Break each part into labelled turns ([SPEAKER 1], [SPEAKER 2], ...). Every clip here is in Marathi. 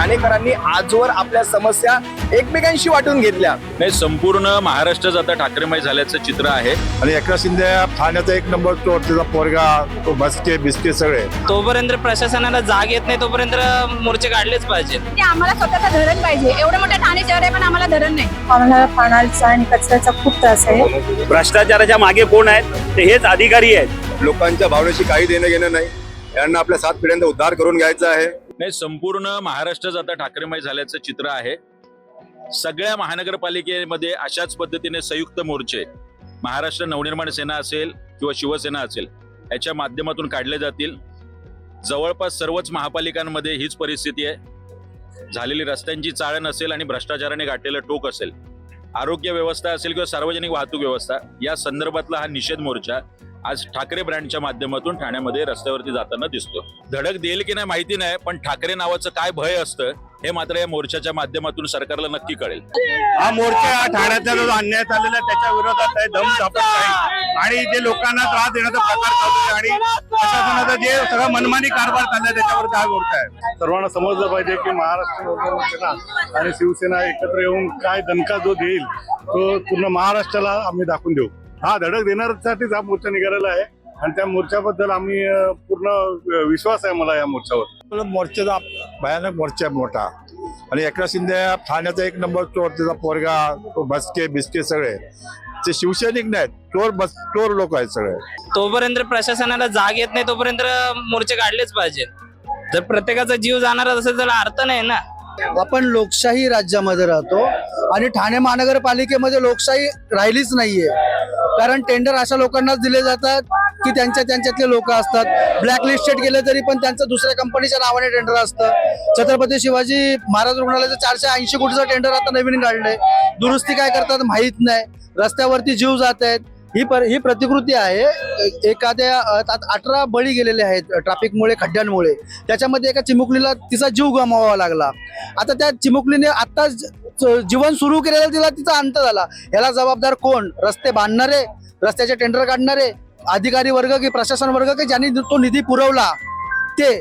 [SPEAKER 1] ठाणेकरांनी आजवर आपल्या समस्या एकमेकांशी वाटून घेतल्या.
[SPEAKER 2] नाही संपूर्ण महाराष्ट्रात आता ठाकरेमय झाल्याचं चित्र आहे.
[SPEAKER 3] आणि एकनाथ शिंदे ठाण्याचा एक नंबर तो त्याचा पोरगा तो बसके बिस्के सगळे.
[SPEAKER 4] तोपर्यंत प्रशासनाला जाग येत नाही तोपर्यंत मोर्चे काढलेच पाहिजे.
[SPEAKER 5] की आम्हाला स्वतःचं धरण पाहिजे. एवढं मोठं ठाणे शहर आहे पण आम्हाला धरण नाही.
[SPEAKER 6] आम्हाला पाण्याचा आणि कचऱ्याचा खूप त्रास आहे.
[SPEAKER 7] भ्रष्टाचाराच्या मागे कोण आहेत ते हेच अधिकारी आहेत.
[SPEAKER 3] लोकांच्या भावनेशी काही देणं घेणं नाही. यांना आपल्या सात पिढ्यांचा उद्धार करून घ्यायचा आहे.
[SPEAKER 2] नाही संपूर्ण महाराष्ट्रात आता ठाकरेमय झाल्याचं चित्र आहे. सगळ्या महानगरपालिकेमध्ये अशाच पद्धतीने संयुक्त मोर्चे महाराष्ट्र नवनिर्माण सेना असेल किंवा शिवसेना असेल याच्या माध्यमातून काढले जातील. जवळपास सर्वच महापालिकांमध्ये हीच परिस्थिती आहे. झालेली रस्त्यांची चाळण असेल आणि भ्रष्टाचाराने गाठलेलं टोक असेल. आरोग्य व्यवस्था असेल किंवा सार्वजनिक वाहतूक व्यवस्था या संदर्भातला हा निषेध मोर्चा आज ठाकरे ब्रँडच्या माध्यमातून ठाण्यामध्ये रस्त्यावरती जाताना दिसतो. धडक देईल की नाही माहिती नाही पण ठाकरे नावाचं काय भय असतं हे मात्र या मोर्चाच्या माध्यमातून सरकारला नक्की कळेल.
[SPEAKER 7] हा मोर्चा हा ठाण्याचा जो अन्याय चाललेला आहे त्याच्या विरोधात आहे दम दापत आहे. आणि जे लोकांना त्रास देण्याचा प्रकार चालू आहे आणि प्रशासनाचा जे सगळं मनमानी कारभार चाललाय त्याच्यावर हा मोर्चा आहे
[SPEAKER 3] सर्वांना समजलं पाहिजे की महाराष्ट्र नवनिर्माण सेना आणि शिवसेना एकत्र येऊन काय दणका जो देईल तो पूर्ण महाराष्ट्राला आम्ही दाखवून देऊ. हा धडक देण्यासाठीच हा मोर्चा निघालेला आहे. आणि त्या मोर्चाबद्दल आम्ही पूर्ण विश्वास आहे मला या मोर्चावर. मोर्चाचा भयानक मोर्चा आहे मोठा. आणि एकनाथ शिंदे ठाण्याचा एक नंबर चोर त्याचा पोरगा तो बसके बिस्के सगळे. ते शिवसैनिक नाहीत चोर बस चोर लोक आहेत सगळे.
[SPEAKER 4] तोपर्यंत प्रशासनाला जाग येत नाही तोपर्यंत मोर्चे काढलेच पाहिजे जर प्रत्येकाचा जीव जाणार असेल तर अर्थ नाही ना.
[SPEAKER 8] आपण लोकशाही राज्यामध्ये राहतो आणि ठाणे महानगरपालिकेमध्ये लोकशाही राहिलीच नाहीये. कारण टेंडर अशा लोकांनाच दिले जातात की त्यांच्या त्यांच्यातले लोक असतात. ब्लॅक लिस्टेड गेले तरी पण त्यांचं दुसऱ्या कंपनीच्या नावाने टेंडर असतं. छत्रपती शिवाजी महाराज रुग्णालयाचं चारशे ऐंशी कोटीचं टेंडर आता नवीन काढलंय. दुरुस्ती काय करतात माहीत नाही. रस्त्यावरती जीव जात आहेत. ही पर ही प्रतिकृती आहे. एखाद्या अठरा बळी गेलेले आहेत ट्रॅफिकमुळे खड्ड्यांमुळे. त्याच्यामध्ये एका चिमुकलीला तिचा जीव गमावावा लागला. आता त्या चिमुकलीने आत्ताच जीवन सुरू केलेलं तिला तिचा अंत झाला. याला जबाबदार कोण? रस्ते बांधणारे रस्त्याचे टेंडर काढणारे अधिकारी वर्ग की प्रशासन वर्ग की ज्यांनी तो निधी पुरवला? ते.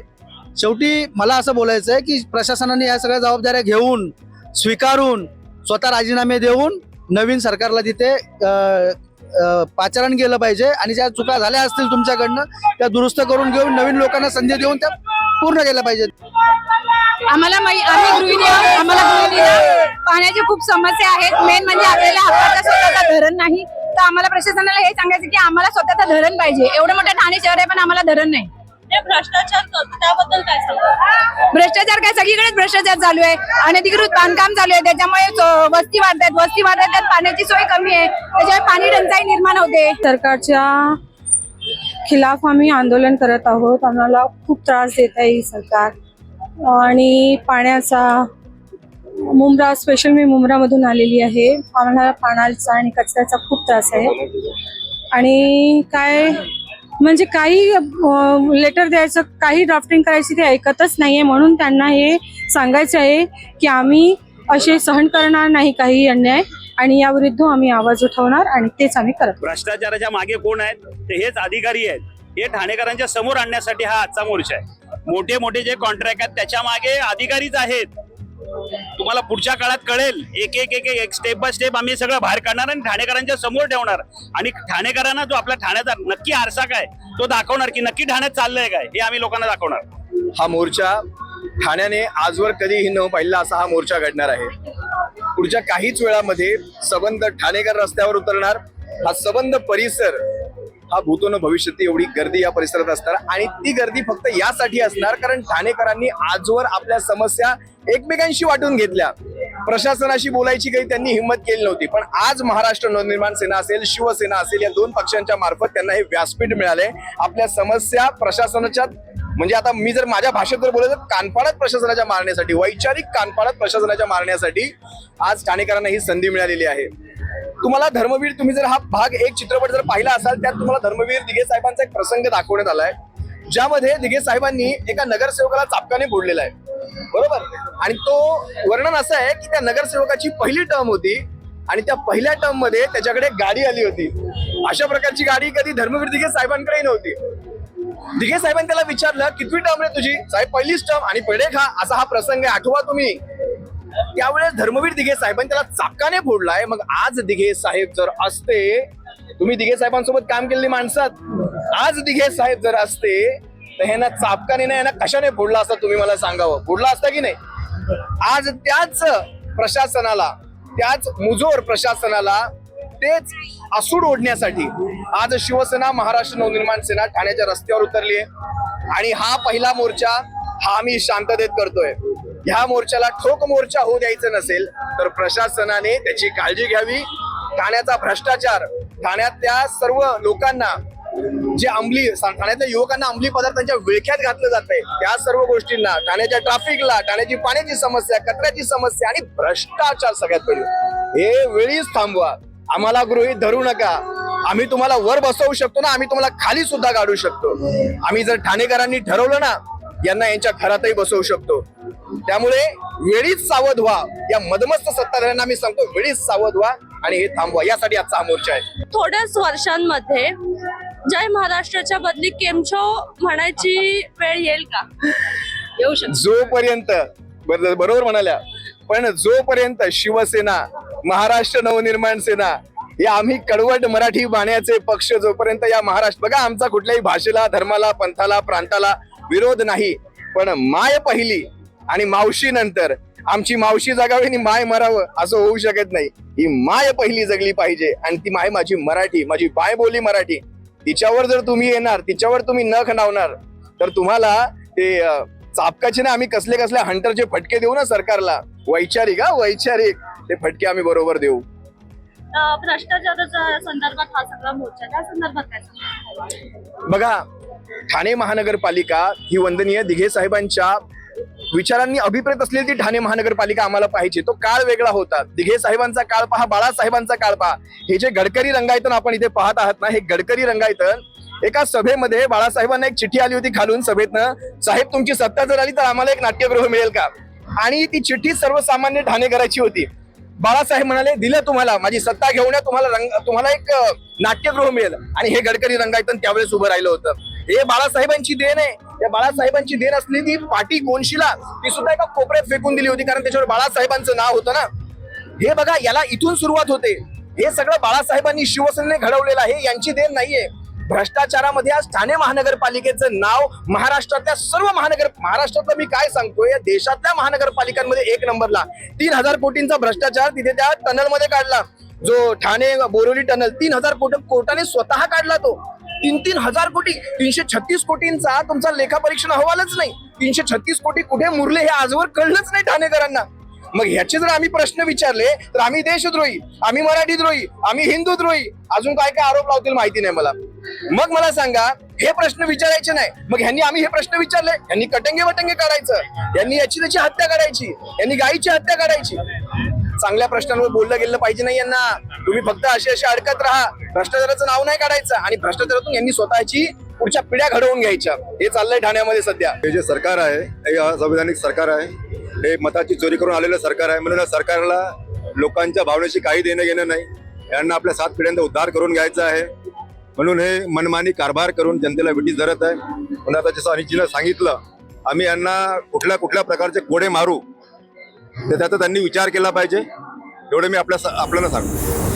[SPEAKER 8] शेवटी मला असं बोलायचं आहे की प्रशासनाने या सगळ्या जबाबदाऱ्या घेऊन स्वीकारून स्वतः राजीनामे देऊन नवीन सरकारला तिथे पाचारण केलं पाहिजे आणि ज्या चुका झाल्या असतील तुमच्याकडनं त्या दुरुस्त करून घेऊन नवीन लोकांना संधी देऊन त्या पूर्ण केल्या पाहिजेत.
[SPEAKER 5] आम्हाला आम्ही गृहिणी आहोत. आम्हाला गृहिणीला पाण्याची खूप समस्या आहेत. मेन म्हणजे आपल्याला आपल्याला स्वतःचा धरण नाही. तर आम्हाला प्रशासनाला हे सांगायचं की आम्हाला स्वतःचं धरण पाहिजे. एवढं मोठं ठाणे शहर आहे पण आम्हाला धरण नाही.
[SPEAKER 6] भ्रष्टाचार त्याबद्दल काय सांगा
[SPEAKER 5] भ्रष्टाचार काय? सगळीकडेच भ्रष्टाचार चालू आहे. अनधिकृत बांधकाम चालू आहे. त्याच्यामुळे वस्ती वाढतात वस्ती वाढतात त्यात पाण्याची सोय कमी आहे. त्याच्यामुळे पाणी टंचाई निर्माण होते.
[SPEAKER 6] सरकारच्या खिलाफ आम्ही आंदोलन करत आहोत. आम्हाला खूप त्रास देत आहे ही सरकार. आणि पाण्याचा मुंब्रा स्पेशल मी मुंब्रामधून आलेली आहे. आम्हाला पाण्याचा आणि कचऱ्याचा खूप त्रास आहे. आणि काय म्हणजे काही लेटर द्यायचं काही ड्राफ्टिंग करायची ते ऐकतच नाहीये. म्हणून त्यांना हे सांगायचं आहे की आम्ही असे सहन करणार नाही काही अन्याय आणि याविरुद्ध आम्ही आवाज उठवणार आणि तेच आम्ही करत
[SPEAKER 7] भ्रष्टाचाराच्या मागे कोण आहेत? ते हेच अधिकारी आहेत. हे ठाणेकरांच्या समोर आणण्यासाठी हा आजचा मोर्चा आहे. मोठे मोठे जे कॉन्ट्रॅक्ट आहेत त्याच्यामागे अधिकारीच आहेत. तुम्हाला पुढच्या काळात कळेल. एक एक एक एक स्टेप बाय स्टेप आम्ही सगळं बाहेर काढणार आणि ठाणेकरांच्या समोर ठेवणार. आणि ठाणेकरांना जो आपला ठाण्याचा नक्की आरसा काय तो दाखवणार की नक्की ठाण्यात चाललंय काय हे आम्ही लोकांना दाखवणार.
[SPEAKER 1] हा मोर्चा ठाण्याने आजवर कधीही न पाहिला असा हा मोर्चा घडणार आहे. पुढच्या काहीच वेळामध्ये सबंध ठाणेकर रस्त्यावर उतरणार. हा सबंध परिसर हा भूतो न एवढी गर्दी या परिसरात असणार. आणि ती गर्दी फक्त यासाठी असणार कारण ठाणेकरांनी आजवर आपल्या समस्या एकमेकांशी वाटून घेतल्या. प्रशासनाशी बोलायची काही त्यांनी हिंमत केली नव्हती. पण आज महाराष्ट्र नवनिर्माण सेना असेल शिवसेना असेल या दोन पक्षांच्या मार्फत त्यांना हे व्यासपीठ मिळाले. आपल्या समस्या प्रशासनाच्या म्हणजे आता मी जर माझ्या भाषेत जर बोलत तर कानपाडात प्रशासनाच्या मारण्यासाठी वैचारिक कानपाडात प्रशासनाच्या मारण्यासाठी आज ठाणेकरांना ही संधी मिळालेली आहे. तुम्हाला धर्मवीर तुम्ही जर हा भाग एक चित्रपट जर पाहिला असाल त्यात तुम्हाला धर्मवीर दिघे साहेबांचा एक प्रसंग दाखवण्यात आलाय. ज्यामध्ये दिघे साहेबांनी एका नगरसेवकाला चापकाने बोललेला आहे. बरोबर? आणि तो वर्णन असं आहे की त्या नगरसेवकाची पहिली टर्म होती आणि त्या पहिल्या टर्ममध्ये त्याच्याकडे गाडी आली होती. अशा प्रकारची गाडी कधी धर्मवीर दिघे साहेबांकडेही नव्हती. दिघे साहेबांनी त्याला विचारलं कितवी टर्म रे तुझी? साहेब पहिलीच टर्म आणि पेढे खा असा हा प्रसंग आहे आठवा तुम्ही. त्यावेळेस धर्मवीर दिघे साहेबांनी त्याला चाकाने फोडलाय. मग आज दिघे साहेब जर असते तुम्ही दिघे साहेबांसोबत काम केलेली माणसात आज दिघे साहेब जर असते तर ह्यांना चापकाने नाही यांना कशाने फोडला असता तुम्ही मला सांगावं? फोडला असता की नाही? आज त्याच प्रशासनाला त्याच मुजोर प्रशासनाला तेच आसूड ओढण्यासाठी आज शिवसेना महाराष्ट्र नवनिर्माण सेना ठाण्याच्या रस्त्यावर उतरली आहे. आणि हा पहिला मोर्चा हा आम्ही शांततेत करतोय. ह्या मोर्चाला ठोक मोर्चा होऊ द्यायचं नसेल तर प्रशासनाने त्याची काळजी घ्यावी. ठाण्याचा भ्रष्टाचार ठाण्यातल्या सर्व लोकांना जे अंमली ठाण्यातल्या युवकांना अंमली पदार्थांच्या विळख्यात घातलं जात आहे. त्या सर्व गोष्टींना ठाण्याच्या ट्रॅफिकला ठाण्याची पाण्याची समस्या कचऱ्याची समस्या आणि भ्रष्टाचार सगळ्यात पहिले. हे वेळीच थांबवा. आम्हाला गृहीत धरू नका. आम्ही तुम्हाला वर बसवू शकतो ना आम्ही तुम्हाला खाली सुद्धा काढू शकतो. आम्ही जर ठाणेकरांनी ठरवलं ना यांना यांच्या घरातही बसवू शकतो. त्यामुळे वेळीच सावध व्हा. या मदमस्त सत्ताधाऱ्यांना मी सांगतो वेळीच सावध व्हा आणि हे थांबवा. यासाठी आजचा हा मोर्चा आहे.
[SPEAKER 9] थोड्याच वर्षांमध्ये जय महाराष्ट्राच्या बदली केमछो म्हणायची वेळ येईल का? येऊ शकतो.
[SPEAKER 1] जोपर्यंत बर- बरोबर म्हणाल्या. पण जोपर्यंत शिवसेना महाराष्ट्र नवनिर्माण सेना या आम्ही कडवट मराठी बाण्याचे पक्ष जोपर्यंत या महाराष्ट्र बघा आमचा कुठल्याही भाषेला धर्माला पंथाला प्रांताला विरोध नाही. पण माय पहिली आणि मावशी नंतर आमची मावशी जगावी आणि माय मरावं असं होऊ शकत नाही. ही माय पहिली जगली पाहिजे आणि ती माय माझी मराठी माझी बाय बोली मराठी. तिच्यावर जर तुम्ही येणार तिच्यावर तुम्ही नख लावणार तर तुम्हाला ते चापकाचे ना आम्ही कसले कसले हंटरचे फटके देऊ ना सरकारला. वैचारिक हा वैचारिक. ते फटके आम्ही बरोबर देऊ.
[SPEAKER 9] भ्रष्टाचाराच्या संदर्भात हा सगळा मोर्चा त्या संदर्भात काय सांगणार?
[SPEAKER 1] बघा ठाणे महानगरपालिका ही वंदनीय दिघे साहेबांच्या विचारांनी अभिप्रेत असलेली ती ठाणे महानगरपालिका आम्हाला पाहिजे तो काळ वेगळा होता. दिघे साहेबांचा काळ पहा बाळासाहेबांचा काळ पहा. हे जे गडकरी रंगायतन आपण इथे पाहत आहात ना हे गडकरी रंगायतन एका सभेमध्ये बाळासाहेबांना एक चिठ्ठी आली होती खालून सभेतनं. साहेब तुमची सत्ता जर आली तर आम्हाला एक नाट्यगृह मिळेल का? आणि ती चिठ्ठी सर्वसामान्य ठाणेकराची होती. बाळासाहेब म्हणाले दिलं तुम्हाला माझी सत्ता घेऊन या, तुम्हाला रंग तुम्हाला एक नाट्यगृह मिळेल. आणि हे गडकरी रंगायतन त्यावेळेस उभं राहिलं होतं. हे बाळासाहेबांची देण आहे. या बाळासाहेबांची देण असलेली ती पाटी गोनशिला ती सुद्धा एका कोपऱ्यात फेकून दिली होती कारण त्याच्यावर बाळासाहेबांचं नाव होतं ना. हे बघा याला इथून सुरुवात होते. हे सगळं बाळासाहेबांनी शिवसेनेने घडवलेलं आहे यांची देण नाहीये. भ्रष्टाचारामध्ये आज ठाणे महानगरपालिकेचं नाव महाराष्ट्रातल्या सर्व महानगर महाराष्ट्रातलं मी काय सांगतोय या देशातल्या महानगरपालिकांमध्ये एक नंबरला. तीन हजार कोटींचा भ्रष्टाचार तिथे त्या टनलमध्ये काढला. जो ठाणे बोरिवली टनल तीन हजार कोट कोर्टाने स्वतः काढला तो. तीन तीन हजार कोटी तीनशे छत्तीस कोटींचा तुमचा लेखापरीक्षण अहवालच नाही. तीनशे छत्तीस कोटी कुठे मुरले हे आजवर कळलंच नाही ठाणेकरांना. मग ह्याचे जर आम्ही प्रश्न विचारले तर आम्ही देशद्रोही आम्ही मराठीद्रोही आम्ही हिंदूद्रोही अजून काय काय आरोप लावतील माहिती नाही मला. मग मला सांगा हे प्रश्न विचारायचे नाही. मग ह्यांनी आम्ही हे प्रश्न विचारले. यांनी कटंगे वटंगे काढायचं. यांनी याची त्याची हत्या करायची. यांनी गायीची हत्या करायची. चांगल्या प्रश्नांवर बोललं गेलं पाहिजे नाही यांना. तुम्ही फक्त असे असे अडकत राहा. भ्रष्टाचाराचं नाव नाही काढायचं आणि भ्रष्टाचारातून यांनी स्वतःची पुढच्या पिढ्या घडवून घ्यायच्या. हे चाललंय ठाण्यामध्ये सध्या.
[SPEAKER 10] हे जे सरकार आहे हे संविधानिक सरकार आहे हे मताची चोरी करून आलेलं सरकार आहे. म्हणून या सरकारला लोकांच्या भावनेशी काही देणं घेणं नाही. यांना आपल्या सात पिढ्यांचा उद्धार करून घ्यायचा आहे. म्हणून हे मनमानी कारभार करून जनतेला विटीस धरत आहे. म्हणून आता जसं अनिलजीनं सांगितलं आम्ही यांना कुठल्या कुठल्या प्रकारचे कोडे मारू तर त्याचा त्यांनी विचार केला पाहिजे. एवढं मी आपल्या आपल्याला सांगतो.